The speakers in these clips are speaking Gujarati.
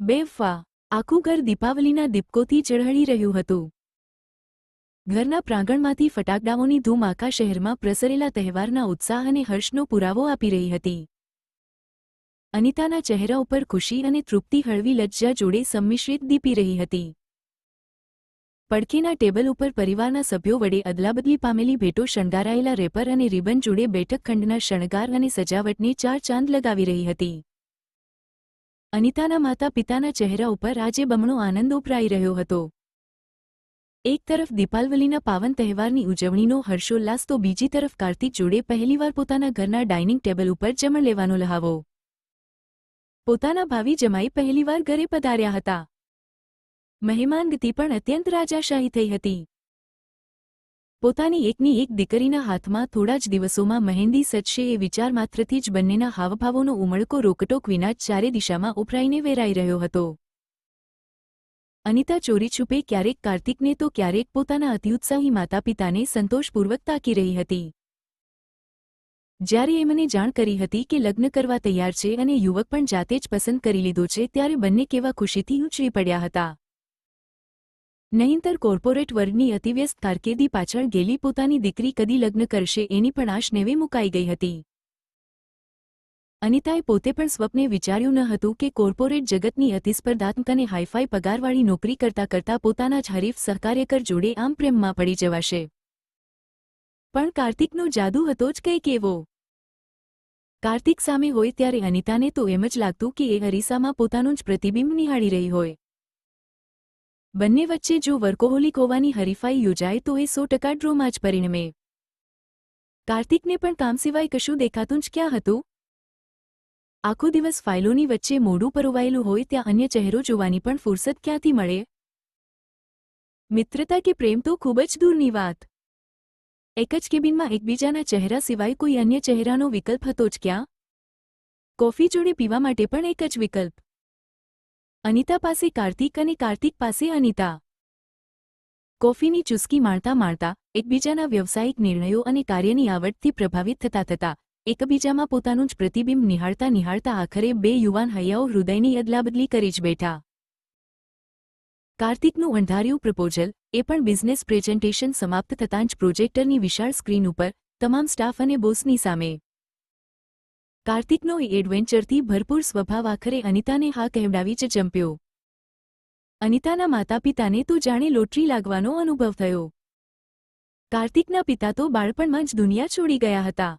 બેફા આખું ઘર દીપાવલીના દીપકોથી ચળહળી રહ્યું હતું. ઘરના પ્રાંગણમાંથી ફટાકડાઓની ધૂમ આખા શહેરમાં પ્રસરેલા તહેવારના ઉત્સાહ અને હર્ષનો પુરાવો આપી રહી હતી. અનિતાના ચહેરા ઉપર ખુશી અને તૃપ્તિ હળવી લજ્જા જોડે સંમિશ્રિત દીપી રહી હતી. પડખેના ટેબલ ઉપર પરિવારના સભ્યો વડે અદલાબદલી પામેલી ભેટો શણગારાયેલા રેપર અને રિબન જોડે બેઠક ખંડના શણગાર અને સજાવટને ચાર ચાંદ લગાવી રહી હતી. અનિતાના માતા પિતાના ચહેરા ઉપર આજે બમણો આનંદ ઉભરાઈ રહ્યો હતો. એક તરફ દીપાલવલીના પાવન તહેવારની ઉજવણીનો હર્ષોલ્લાસ તો બીજી તરફ કાર્તિક જોડે પહેલીવાર પોતાના ઘરના ડાઇનિંગ ટેબલ ઉપર જમણ લેવાનો લહાવો. પોતાના ભાવિ જમાઈ પહેલીવાર ઘરે પધાર્યા હતા. મહેમાનગતિ પણ અત્યંત રાજાશાહી થઈ હતી. પોતાની એકની એક દીકરીના હાથમાં થોડા જ દિવસોમાં મહેંદી સજશે એ વિચાર માત્રથી જ બંનેના હાવભાવોનો ઉમળકો રોકટોક વિના ચારે દિશામાં ઉભરાઈને વેરાઈ રહ્યો હતો. અનિતા ચોરી છુપે ક્યારેક કાર્તિકને તો ક્યારેક પોતાના અતિઉત્સાહી માતાપિતાને સંતોષપૂર્વક તાકી રહી હતી. જ્યારે એ મને જાણ કરી હતી કે લગ્ન કરવા તૈયાર છે અને યુવક પણ જાતે જ પસંદ કરી લીધો છે ત્યારે બંને કેવા ખુશીથી ઊંચવી પડ્યા હતા. નહીંતર કોર્પોરેટ વર્ગની અતિવ્યસ્ત કારકિર્દી પાછળ ગેલી પોતાની દીકરી કદી લગ્ન કરશે એની પણ આશ નેવે મુકાઈ ગઈ હતી. અનિતાએ પોતે પણ સ્વપ્ને વિચાર્યું ન હતું કે કોર્પોરેટ જગતની અતિસ્પર્ધાત્મક અને હાઈફાઈ પગારવાળી નોકરી કરતા કરતા પોતાના જ હરીફ સહકાર્યકર જોડે આમ પ્રેમમાં પડી જવાશે. પણ કાર્તિકનો જાદુ હતો જ કંઈક એવો. કાર્તિક સામે હોય ત્યારે અનિતાને તો એમ જ લાગતું કે એ હરીસામાં પોતાનું જ પ્રતિબિંબ નિહાળી રહી હોય. બંને વચ્ચે જો વર્કોહોલિક હોવાની હરીફાઈ યોજાય તો એ સો ટકા ડ્રોમાં જ પરિણમે. કાર્તિકને પણ કામ સિવાય કશું દેખાતું જ ક્યાં હતું? આખો દિવસ ફાઇલોની વચ્ચે મોડું પરોવાયેલું હોય ત્યાં અન્ય ચહેરો જોવાની પણ ફુરસદ ક્યાંથી મળે? મિત્રતા કે પ્રેમ તો ખૂબ જ દૂરની વાત. એક જ કેબિનમાં એકબીજાના ચહેરા સિવાય કોઈ અન્ય ચહેરાનો વિકલ્પ હતો જ ક્યાં? કોફી જોડે પીવા માટે પણ એક જ વિકલ્પ. અનિતા પાસે કાર્તિક અને કાર્તિક પાસે અનિતા. કોફીની ચુસ્કી માણતા માણતા એકબીજાના વ્યવસાયિક નિર્ણયો અને કાર્યની આવડથી પ્રભાવિત થતા થતા એકબીજામાં પોતાનું જ પ્રતિબિંબ નિહાળતા નિહાળતા આખરે બે યુવાન હૈયાઓ હૃદયની અદલાબદલી કરી જ બેઠા. કાર્તિકનું અંધાર્યું પ્રપોઝલ એ પણ બિઝનેસ પ્રેઝન્ટેશન સમાપ્ત થતાં જ પ્રોજેક્ટરની વિશાળ સ્ક્રીન ઉપર તમામ સ્ટાફ અને બોસની સામે કાર્તિકનો એ એડવેન્ચરથી ભરપૂર સ્વભાવ આખરે અનિતાને હા કહેવડાવી જ જંપ્યો અનિતાના માતાપિતાને તો જાણે લોટરી લાગવાનો અનુભવ થયો. કાર્તિકના પિતા તો બાળપણમાં જ દુનિયા છોડી ગયા હતા.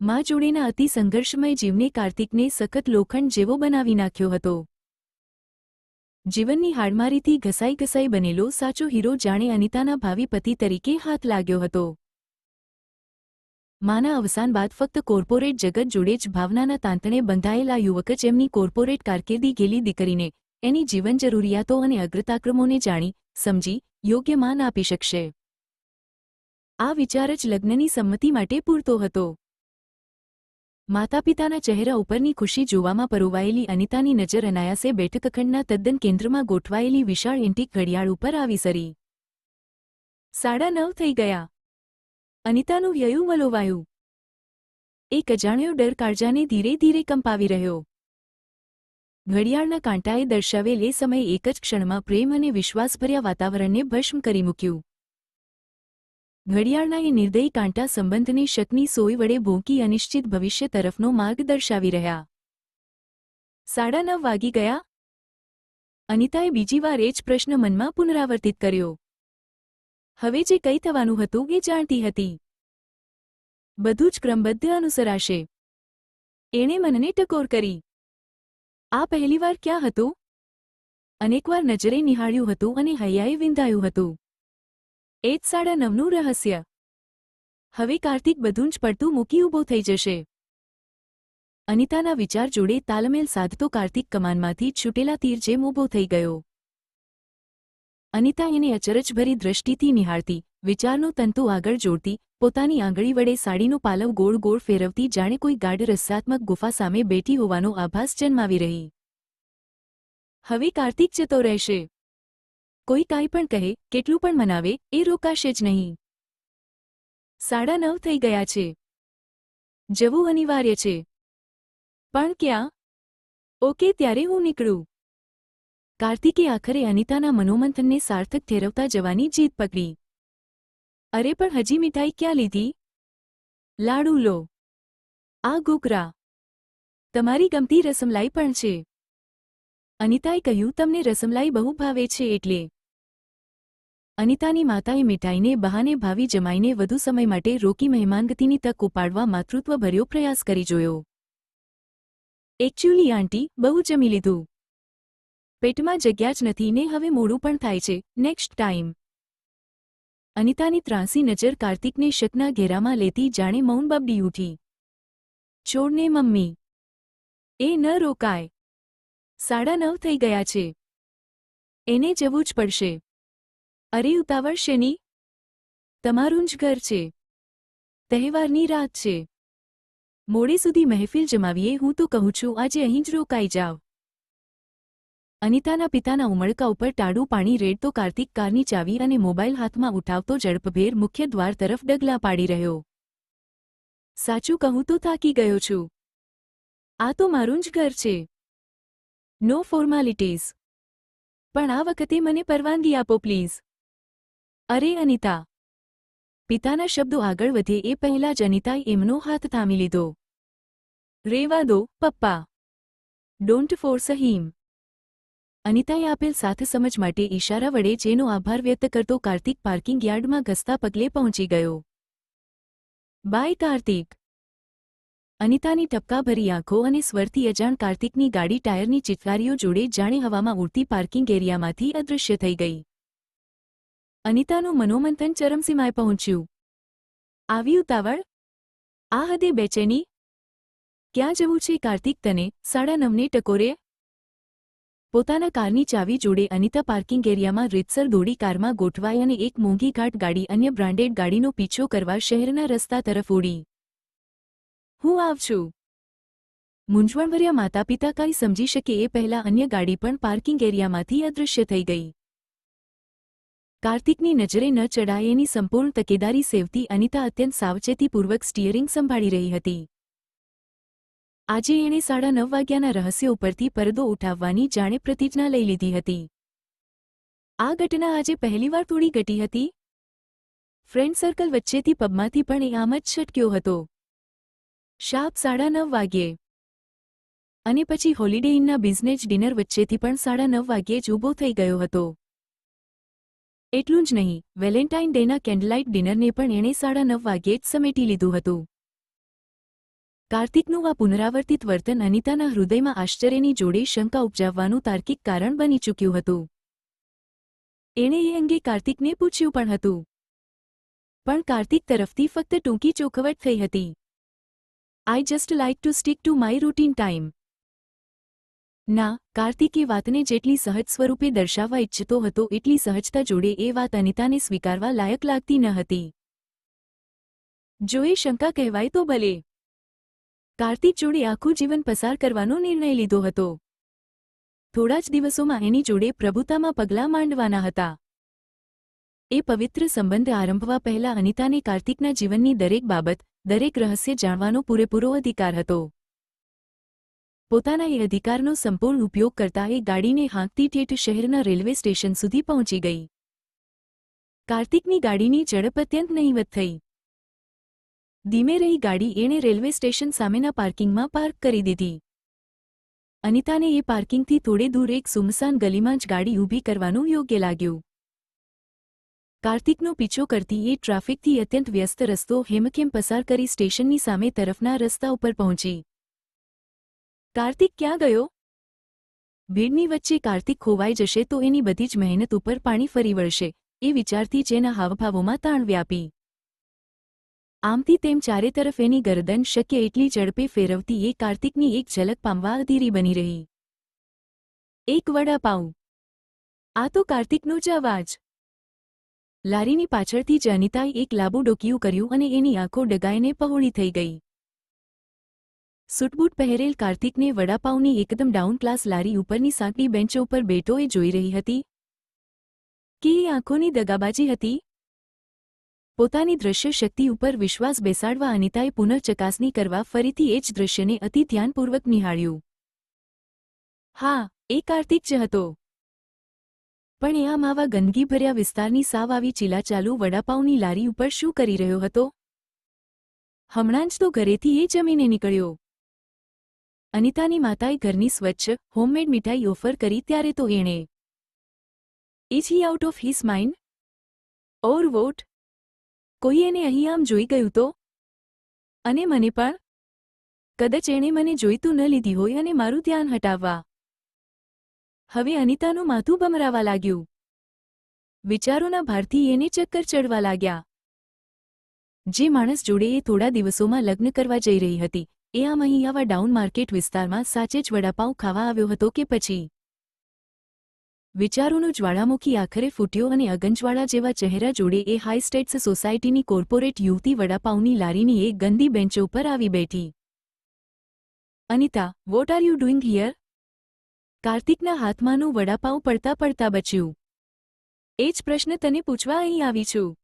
મા જોડેના અતિ સંઘર્ષમય જીવને કાર્તિકને સખત લોખંડ જેવો બનાવી નાખ્યો હતો. જીવનની હાડમારીથી ઘસાઈ ઘસાઈ બનેલો સાચો હીરો જાણે અનિતાના ભાવિ પતિ તરીકે હાથ લાગ્યો હતો. માના અવસાન બાદ ફક્ત કોર્પોરેટ જગત જોડે જ ભાવનાના તાંતણે બંધાયેલા યુવક જ એમની કોર્પોરેટ કારકિર્દી ગેલી દીકરીને એની જીવન જરૂરિયાતો અને અગ્રતાક્રમોને જાણી, સમજી, યોગ્ય માન આપી શકશે. આ વિચાર જ લગ્નની સંમતિ માટે પૂરતો હતો. માતાપિતાના ચહેરા ઉપરની ખુશી જોવામાં પરોવાયેલી અનિતાની નજર અનાયાસે બેઠકખંડના તદ્દન કેન્દ્રમાં ગોઠવાયેલી વિશાળ એન્ટિક ઘડિયાળ ઉપર આવી સરી. સાડા નવ થઈ ગયા. અનિતાનું વ્યયું વલોવાયું એક અજાણ્યો ડર કાળજાને ધીરે ધીરે કંપાવી રહ્યો. ઘડિયાળના કાંટાએ દર્શાવેલ એ સમયે એક જ ક્ષણમાં પ્રેમ અને વિશ્વાસભર્યા વાતાવરણને ભસ્મ કરી મૂક્યું. ઘડિયાળના એ નિર્દયી કાંટા સંબંધને શકની સોય વડે ભોંકી અનિશ્ચિત ભવિષ્ય તરફનો માર્ગ દર્શાવી રહ્યા. સાડા નવ વાગી ગયા. અનિતાએ બીજી વાર એ જ પ્રશ્ન મનમાં પુનરાવર્તિત કર્યો. હવે જે કંઈ થવાનું હતું એ જાણતી હતી. બધું જ ક્રમબદ્ધ અનુસરાશે. એણે મનને ટકોર કરી. આ પહેલીવાર ક્યાં હતું? અનેકવાર નજરે નિહાળ્યું હતું અને હૈયાએ વિંધાયું હતું. એ જ સાડા નવનું રહસ્ય. હવે કાર્તિક બધું જ પડતું મૂકી ઊભો થઈ જશે. અનિતાના વિચાર જોડે તાલમેલ સાધતો કાર્તિક કમાનમાંથી છૂટેલા તીર જેમ ઊભો થઈ ગયો. અનિતા એને અચરજભરી દ્રષ્ટિથી નિહાળતી, વિચારનું તંતુ આગળ જોડતી, પોતાની આંગળી વડે સાડીનું પાલવ ગોળ ગોળ ફેરવતી જાણે કોઈ ગાઢ રસાત્મક ગુફા સામે બેઠી હોવાનો આભાસ જન્માવી રહી. હવે કાર્તિક જતો રહેશે. કોઈ કાંઈ પણ કહે, કેટલું પણ મનાવે, એ રોકાશે જ નહીં. સાડા નવ થઈ ગયા છે. જવું અનિવાર્ય છે. પણ ક્યાં? ઓકે, ત્યારે હું નીકળું. કાર્તિકે આખરે અનિતાના મનોમંથનને સાર્થક ઠેરવતા જવાની જીદ પકડી. અરે, પણ હજી મીઠાઈ ક્યાં લીધી? લાડુ લો. આ ઘૂઘરા. તમારી ગમતી રસમલાઈ પણ છે. અનિતાએ કહ્યું, તમને રસમલાઈ બહુ ભાવે છે એટલે. અનિતાની માતાએ મીઠાઈને બહાને ભાવી જમાઈને વધુ સમય માટે રોકી મહેમાનગતિની તક ઉપાડવા માતૃત્વભર્યો પ્રયાસ કરી જોયો. એકચ્યુઅલી આંટી, બહુ જમી લીધું. પેટમાં જગ્યા જ નથી ને હવે મોડું પણ થાય છે. નેક્સ્ટ ટાઈમ અનિતાની ત્રાંસી નજર કાર્તિકને શકના ઘેરામાં લેતી જાણે મૌન બબડી ઉઠી. છોડને મમ્મી. એ ન રોકાય. સાડા નવ થઈ ગયા છે. એને જવું જ પડશે. અરે ઉતાવળ શેની તમારું જ ઘર છે. તહેવારની રાત છે. મોડે સુધી મહેફિલ જમાવીએ હું તો કહું છું, આજે અહીં જ રોકાઈ જાવ અનિતાના પિતાના ઉમળકા ઉપર ટાડું પાણી રેડતો કાર્તિક કારની ચાવી અને મોબાઈલ હાથમાં ઉઠાવતો ઝડપભેર મુખ્ય દ્વાર તરફ ડગલા પાડી રહ્યો. સાચું કહું તો થાકી ગયો છું. આ તો મારું જ ઘર છે. નો ફોર્માલિટીઝ પણ આ વખતે મને પરવાનગી આપો પ્લીઝ અરે, અનિતા. પિતાના શબ્દો આગળ વધે એ પહેલાં જ અનિતાએ એમનો હાથ થામી લીધો. રેવા દો, પપ્પા. ડોન્ટ ફોર્સ હિમ અનિતાએ આપેલ સાથસમજ માટે ઈશારા વડે જેનો આભાર વ્યક્ત કરતો કાર્તિક પાર્કિંગ યાર્ડમાં ઘસતા પગલે પહોંચી ગયો. બાય કાર્તિક! અનિતાની ટપકાભરી આંખો અને સ્વરથી અજાણ કાર્તિકની ગાડી ટાયરની ચિતકારીઓ જોડે જાણે હવામાં ઉડતી પાર્કિંગ એરિયામાંથી અદૃશ્ય થઈ ગઈ. અનિતાનું મનોમંથન ચરમસીમાએ પહોંચ્યું. આવી ઉતાવળ? આ હદે બેચેની? ક્યાં જવું છે કાર્તિક તને? સાડા નવને ટકોરે પોતાના કારની ચાવી જોડે અનિતા પાર્કિંગ એરિયામાં રીતસર દોડી કારમાં ગોઠવાઈ અને એક મોંઘી ઘાટ ગાડી અન્ય બ્રાન્ડેડ ગાડીનો પીછો કરવા શહેરના રસ્તા તરફ ઉડી હું આવ છું. મૂંઝવણભર્યા માતાપિતા કાંઈ સમજી શકે એ પહેલા અન્ય ગાડી પણ પાર્કિંગ એરિયામાંથી અદૃશ્ય થઈ ગઈ. કાર્તિકની નજરે ન ચડાય એની સંપૂર્ણ તકેદારી સેવતી અનિતા અત્યંત સાવચેતીપૂર્વક સ્ટીયરિંગ સંભાળી રહી હતી. આજે એણે સાડા નવ વાગ્યાના રહસ્ય ઉપરથી પરદો ઉઠાવવાની જાણે પ્રતિજ્ઞા લઈ લીધી હતી. આ ઘટના આજે પહેલીવાર થોડી ઘટી હતી? ફ્રેન્ડ સર્કલ વચ્ચેથી પબમાંથી પણ એ આમ જ છટક્યો હતો. શાપ સાડા નવ વાગ્યે. અને પછી હોલિડે ઇનના બિઝનેસ ડિનર વચ્ચેથી પણ સાડા નવ વાગ્યે જ ઊભો થઈ ગયો હતો. એટલું જ નહીં, વેલેન્ટાઇન ડેના કેન્ડલાઇટ ડિનરને પણ એણે સાડા નવ વાગ્યે જ સમેટી લીધું હતું. કાર્તિકનું આ પુનરાવર્તિત વર્તન અનિતાના હૃદયમાં આશ્ચર્યની જોડે શંકા ઉપજાવવાનું તાર્કિક કારણ બની ચૂક્યું હતું. એણે એ અંગે કાર્તિકને પૂછ્યું પણ હતું. પણ કાર્તિક તરફથી ફક્ત ટૂંકી ચોખવટ થઈ હતી. I just like to stick to my routine time ના, કાર્તિક એ વાતને જેટલી સહજ સ્વરૂપે દર્શાવવા ઇચ્છતો હતો, એટલી સહજતા જોડે એ વાત અનિતાને સ્વીકારવા લાયક લાગતી ન હતી. જો એ શંકા કહેવાય તો ભલે. કાર્તિક જોડે આખું જીવન પસાર કરવાનો નિર્ણય લીધો હતો. થોડા જ દિવસોમાં એની જોડે પ્રભુતામાં પગલાં માંડવાના હતા. એ પવિત્ર સંબંધ આરંભવા પહેલા અનિતાને કાર્તિકના જીવનની દરેક બાબત, દરેક રહસ્ય જાણવાનો પૂરેપૂરો અધિકાર હતો. પોતાના એ અધિકારનો સંપૂર્ણ ઉપયોગ કરતા એ ગાડીને હાંકતી ઠેઠ શહેરના રેલવે સ્ટેશન સુધી પહોંચી ગઈ. કાર્તિકની ગાડીની ઝડપ અત્યંત નહીવત થઈ. ધીમે રહી ગાડી એણે રેલવે સ્ટેશન સામેના પાર્કિંગમાં પાર્ક કરી દીધી. અનિતાને એ પાર્કિંગથી થોડે દૂર એક સુમસાન ગલીમાં જ ગાડી ઊભી કરવાનું યોગ્ય લાગ્યું. કાર્તિકનો પીછો કરતી એ ટ્રાફિકથી અત્યંત વ્યસ્ત રસ્તો હેમખેમ પસાર કરી સ્ટેશનની સામે તરફના રસ્તા ઉપર પહોંચી. કાર્તિક, ક્યાં ગયો? ભીડની વચ્ચે કાર્તિક ખોવાઈ જશે તો એની બધી જ મહેનત ઉપર પાણી ફરી વળશે, એ વિચારથી જેના હાવભાવોમાં તાણ વ્યાપી. આમથી તેમ ચારે તરફ એની ગરદન શક્ય એટલી ઝડપે ફેરવતી એ કાર્તિકની એક ઝલક પામવા અધીરી બની રહી. એક વડાપાઉં આ તો કાર્તિકનો જ અવાજ. લારીની પાછળથી જ અનિતાએ એક લાબુ ડોકિયું કર્યું અને એની આંખો ડગાઈને પહોળી થઈ ગઈ. સૂટબૂટ પહેરેલ કાર્તિકને વડાપાઉની એકદમ ડાઉન ક્લાસ લારી ઉપરની સાંકડી બેન્ચ ઉપર બેઠો એ જોઈ રહી હતી. કે એ આંખોની દગાબાજી હતી? પોતાની દ્રશ્ય શક્તિ ઉપર વિશ્વાસ બેસાડવા અનિતાએ પુનઃ ચકાસણી કરવા ફરીથી એ જ દૃશ્યને અતિ ધ્યાનપૂર્વક નિહાળ્યું. હા, એ કાર્તિક જ હતો. પણ એ આમ આવા ગંદકીભર્યા વિસ્તારની સાવ આવી ચીલાચાલુ વડાપાઉંની લારી ઉપર શું કરી રહ્યો હતો? હમણાં જ તો ઘરેથી એ જમીને નીકળ્યો. અનિતાની માતાએ ઘરની સ્વચ્છ, હોમમેડ મીઠાઈ ઓફર કરી ત્યારે તો એણે is he out of his mind? Or what? કોઈ એને અહીં આમ જોઈ ગયું તો? અને મને પણ? કદાચ એણે મને જોઈતું ન લીધી હોય અને મારું ધ્યાન હટાવવા. હવે અનિતાનું માથું ભમરાવા લાગ્યું. વિચારોના ભારથી એને ચક્કર ચડવા લાગ્યા. જે માણસ જોડે એ થોડા દિવસોમાં લગ્ન કરવા જઈ રહી હતી, એ આમ અહીં આવા ડાઉન માર્કેટ વિસ્તારમાં સાચે જ વડાપાઉં ખાવા આવ્યો હતો કે પછી? વિચારોનું જ્વાળામુખી આખરે ફૂટ્યો અને અગંજવાળા જેવા ચહેરા જોડે એ હાઈ સ્ટેટ્સ સોસાયટીની કોર્પોરેટ યુવતી વડાપાઉંની લારીની એક ગંદી બેન્ચો ઉપર આવી બેઠી. Anita what are you doing here કાર્તિકના હાથમાંનું વડાપાઉં પડતા પડતા બચ્યું. એ જ પ્રશ્ન તને પૂછવા અહીં આવી છું.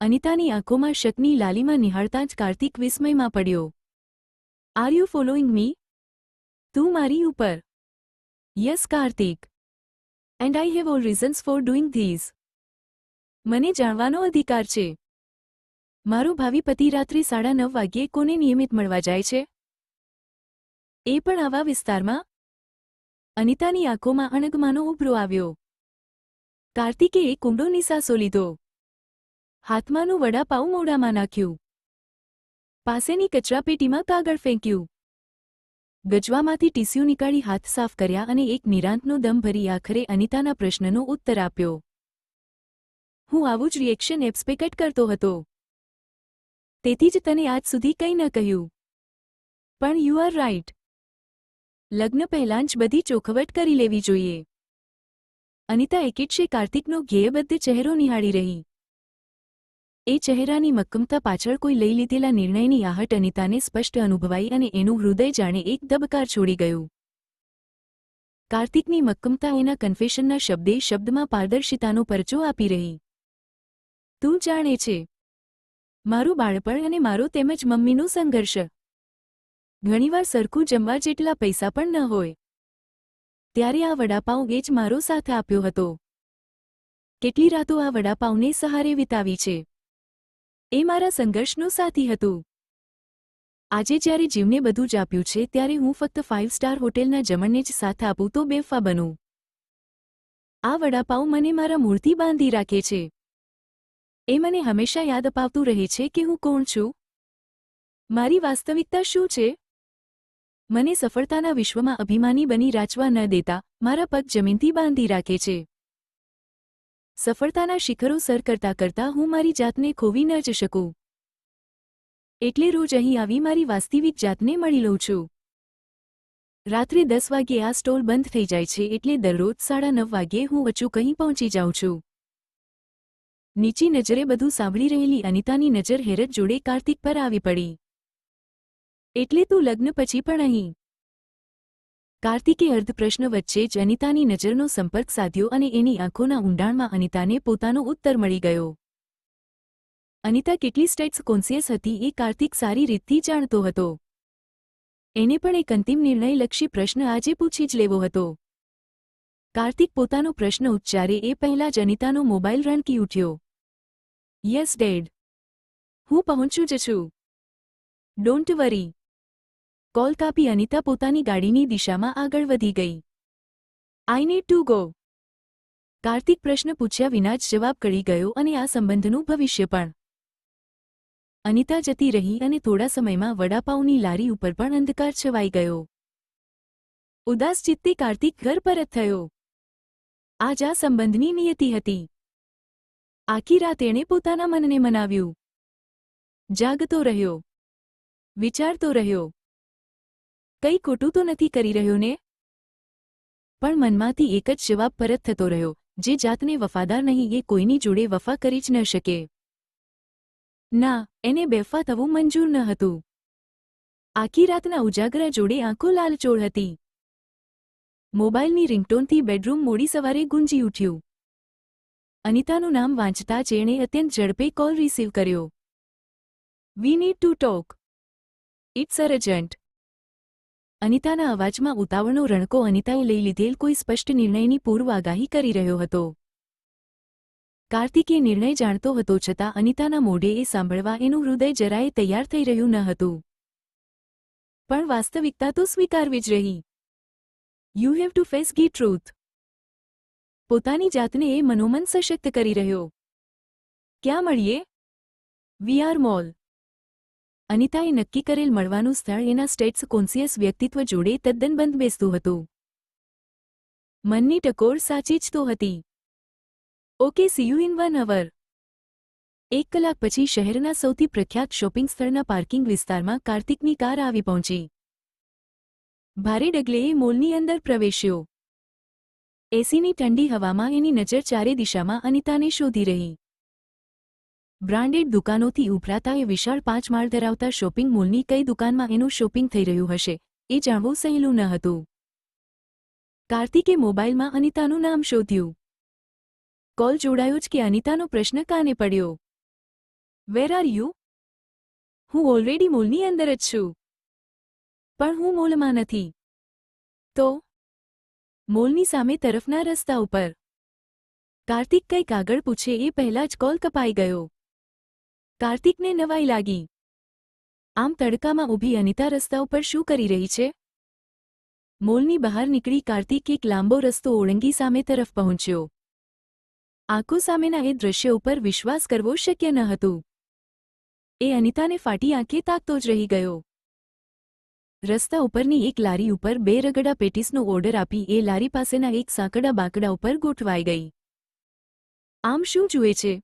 અનિતાની આંખોમાં શકની લાલીમાં નિહાળતા જ કાર્તિક વિસ્મયમાં પડ્યો. આર યુ ફોલોઈંગ મી તું મારી ઉપર. Yes Kartik. And I have all reasons for doing this મને જાણવાનો અધિકાર છે. મારો ભાવિ પતિ રાત્રે સાડા નવ વાગ્યે કોને નિયમિત મળવા જાય છે? એ પણ આવા વિસ્તારમાં? અનિતાની આંખોમાં અણગમાનો ઉભરો આવ્યો. કાર્તિકે એક ઊંડો નિસાસો લીધો. હાથમાંનું વડાપાઉં મોઢામાં નાખ્યું. પાસેની કચરાપેટીમાં કાગળ ફેંક્યું. ગજવામાંથી ટીસ્યુ નીકાળી હાથ સાફ કર્યા અને એક નિરાંતનો દમ ભરી આખરે અનિતાના પ્રશ્નનો ઉત્તર આપ્યો. હું આવું જ રિએક્શન એક્સપેક્ટ કરતો હતો. તેથી જ તને આજ સુધી કંઈ ન કહ્યું. પણ યુ આર રાઇટ લગ્ન પહેલાં જ બધી ચોખવટ કરી લેવી જોઈએ. અનિતા એકેટશે કાર્તિકનો ઘેયબદ્ધ ચહેરો નિહાળી રહી. એ ચહેરાની મક્કમતા પાછળ કોઈ લઈ લીધેલા નિર્ણયની આહટ અનિતાને સ્પષ્ટ અનુભવાઈ અને એનું હૃદય જાણે એક દબકાર છોડી ગયું. કાર્તિકની મક્કમતા એના કન્ફેશનના શબ્દે શબ્દમાં પારદર્શિતાનો પરચો આપી રહી. તું જાણે છે. મારું બાળપણ અને મારો તેમજ મમ્મીનો સંઘર્ષ. ઘણીવાર સરખું જમવા જેટલા પૈસા પણ ન હોય. ત્યારે આ વડાપાઉં એ જ મારો સાથ આપ્યો હતો. કેટલી રાતો આ વડાપાઉંને સહારે વિતાવી છે. એ મારા સંઘર્ષનો સાથી હતું. આજે જ્યારે જીવને બધું જ આપ્યું છે, ત્યારે હું ફક્ત ફાઇવ સ્ટાર હોટેલના જમણને જ સાથ આપું તો બેફા બનું. આ વડાપાઉં મને મારા મૂળથી બાંધી રાખે છે. એ મને હંમેશા યાદ અપાવતું રહે છે કે હું કોણ છું? મારી વાસ્તવિકતા શું છે? મને સફળતાના વિશ્વમાં અભિમાની બની રાચવા ન દેતા, મારા પગ જમીનથી બાંધી રાખે છે. સફળતાના શિખરો સર કરતા કરતા હું મારી જાતને ખોવી ન જ શકું. એટલે રોજ અહીં આવી મારી વાસ્તવિક જાતને મળી લઉં છું. રાત્રે દસ વાગ્યે આ સ્ટોલ બંધ થઈ જાય છે એટલે દરરોજ સાડા નવ વાગ્યે હું અચૂક અહીં પહોંચી જાઉં છું. નીચી નજરે બધું સાંભળી રહેલી અનિતાની નજર હેરત જોડે કાર્તિક પર આવી પડી. એટલે તું લગ્ન પછી પણ અહીં. કાર્તિકે અર્ધપ્રશ્ન વચ્ચે જ અનિતાની નજરનો સંપર્ક સાધ્યો અને એની આંખોના ઊંડાણમાં અનિતાને પોતાનો ઉત્તર મળી ગયો. અનિતા કેટલી સ્ટેટ્સ કોન્સિયસ હતી એ કાર્તિક સારી રીતથી જાણતો હતો. એને પણ એક અંતિમ નિર્ણયલક્ષી પ્રશ્ન આજે પૂછી જ લેવો હતો. કાર્તિક પોતાનો પ્રશ્ન ઉચ્ચારે એ પહેલાં જ અનિતાનો મોબાઈલ રણકી ઉઠ્યો. Yes dad. હું પહોંચું જ છું. Don't worry. કોલ કાપી અનિતા પોતાની ગાડીની દિશામાં આગળ વધી ગઈ. I need to go Kartik પ્રશ્ન પૂછ્યા વિના જ જવાબ કરી ગયો અને આ સંબંધનું ભવિષ્ય પણ. અનિતા જતી રહી અને થોડા સમયમાં વડાપાઉંની લારી ઉપર પણ અંધકાર છવાઈ ગયો. ઉદાસ ચિત્તે કાર્તિક ઘર પરત થયો. આજ આ સંબંધની નિયતિ હતી. આખી રાત એણે પોતાના મનને મનાવ્યું. જાગતો રહ્યો. વિચારતો રહ્યો. કંઈ ખોટું તો નથી કરી રહ્યો ને? પણ મનમાંથી એક જ જવાબ પરત થતો રહ્યો, જે જાતને વફાદાર નહીં, એ કોઈની જોડે વફા કરી જ ન શકે. ના, એને બેફા થવું મંજૂર ન હતું. આખી રાતના ઉજાગરા જોડે આંખો લાલચોળ હતી. મોબાઈલની રિંગટોનથી બેડરૂમ મોડી સવારે ગુંજી ઉઠ્યું. અનિતાનું નામ વાંચતા જ એણે અત્યંત ઝડપે કોલ રિસીવ કર્યો. We need to talk. It's urgent અનિતાના અવાજમાં ઉતાવળનો રણકો અનિતાએ લઈ લીધેલ કોઈ સ્પષ્ટ નિર્ણયની પૂર્વ આગાહી કરી રહ્યો હતો. કાર્તિકે નિર્ણય જાણતો હતો છતાં અનિતાના મોઢે એ સાંભળવા એનું હૃદય જરાય તૈયાર થઈ રહ્યું ન હતું. પણ વાસ્તવિકતા તો સ્વીકારવી જ રહી. You have to face the truth પોતાની જાતને એ મનોમન સશક્ત કરી રહ્યો. ક્યાં મળીએ? વી આર મોલ અનિતાએ નક્કી કરેલ મળવાનું સ્થળ એના સ્ટેટ્સ કોન્સિયસ વ્યક્તિત્વ જોડે તદ્દન બંધ બેસતું હતું. મનની ટકોર સાચી જ તો હતી. Okay see you in one hour એક કલાક પછી શહેરના સૌથી પ્રખ્યાત શોપિંગ સ્થળના પાર્કિંગ વિસ્તારમાં કાર્તિકની કાર આવી પહોંચી. ભારે ડગલેએ મોલની અંદર પ્રવેશ્યો. એસીની ઠંડી હવામાં એની નજર ચારે દિશામાં અનિતાને શોધી રહી. બ્રાન્ડેડ દુકાનોથી ઉભરાતા એ વિશાળ પાંચ માળ ધરાવતા શોપિંગ મોલની કઈ દુકાનમાં એનું શોપિંગ થઈ રહ્યું હશે, એ જાણવું સહેલું ન હતું. કાર્તિકે મોબાઈલમાં અનિતાનું નામ શોધ્યું. કોલ જોડાયો જ કે અનિતાનો પ્રશ્ન કાને પડ્યો? વેર આર યુ હું ઓલરેડી મોલની અંદર જ છું. પણ હું મોલમાં નથી. તો? મોલની સામે તરફના રસ્તા ઉપર. કાર્તિક કંઈક આગળ પૂછે એ પહેલા જ કોલ કપાઈ ગયો. કાર્તિકને નવાઈ લાગી. આમ તડકામાં ઊભી અનિતા રસ્તા ઉપર શું કરી રહી છે? મોલની બહાર નીકળી કાર્તિક એક લાંબો રસ્તો ઓળંગી સામે તરફ પહોંચ્યો. આંખો સામેના એ દૃશ્ય ઉપર વિશ્વાસ કરવો શક્ય ન હતું. એ અનિતાને ફાટી આંખે તાકતો જ રહી ગયો. રસ્તા ઉપરની એક લારી ઉપર બે રગડા પેટીસનો ઓર્ડર આપી એ લારી પાસેના એક સાંકડા બાંકડા ઉપર ગોઠવાઈ ગઈ. આમ શું જુએ છે?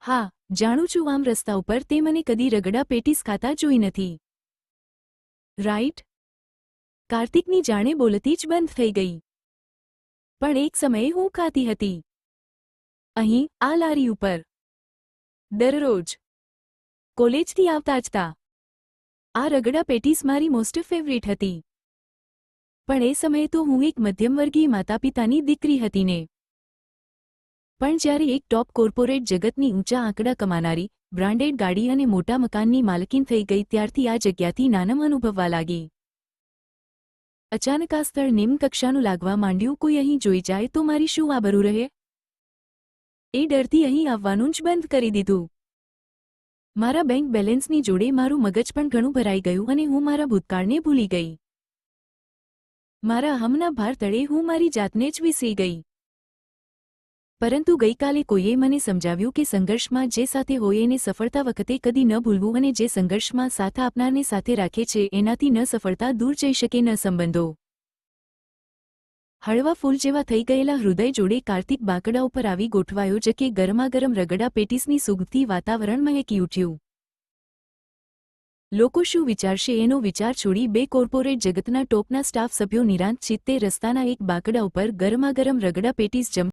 હા જાણું છું આમ રસ્તા ઉપર તે મને કદી રગડા પેટીસ ખાતા જોઈ નથી. રાઈટ કાર્તિકની જાણે બોલતી જ બંધ થઈ ગઈ. પણ એક સમયે હું ખાતી હતી. અહીં, આ લારી ઉપર. દરરોજ. કોલેજથી આવતા જતા આ રગડા પેટીસ મારી મોસ્ટ ફેવરિટ હતી. પણ એ સમયે તો હું એક મધ્યમવર્ગીય માતાપિતાની દીકરી હતી ને. પણ જ્યારે એક ટોપ કોર્પોરેટ જગતની ઊંચા આંકડા કમાનારી બ્રાન્ડેડ ગાડી અને મોટા મકાનની માલકીન થઈ ગઈ ત્યારથી આ જગ્યાથી નાનમ અનુભવવા લાગી. અચાનક આ સ્થળ નિમ્ન કક્ષાનું લાગવા માંડ્યું, કોઈ અહીં જોઈ જાય તો મારી શું આબરૂ રહે? એ ડરથી અહીં આવવાનું જ બંધ કરી દીધું. મારા બેંક બેલેન્સની જોડે મારું મગજ પણ ઘણું ભરાઈ ગયું અને હું મારા ભૂતકાળને ભૂલી ગઈ. મારા અહમના ભાર તળે હું મારી જાતને જ વિસરી ગઈ. પરંતુ ગઈકાલે કોઈએ મને સમજાવ્યું કે સંઘર્ષમાં જે સાથે હોય એને સફળતા વખતે કદી ન ભૂલવું અને જે સંઘર્ષમાં સાથ આપનારને સાથે રાખે છે એનાથી ન સફળતા દૂર જઈ શકે ન સંબંધો. હળવા ફૂલ જેવા થઈ ગયેલા હૃદય જોડે કાર્તિક બાકડા ઉપર આવી ગોઠવાયો જે કે ગરમાગરમ રગડા પેટીસની સુગથી વાતાવરણ મહેકી ઉઠ્યું. લોકો શું વિચારશે એનો વિચાર છોડી બે કોર્પોરેટ જગતના ટોપના સ્ટાફ સભ્યો નિરાંત ચિત્તે રસ્તાના એક બાકડા ઉપર ગરમાગરમ રગડા પેટીસ જમ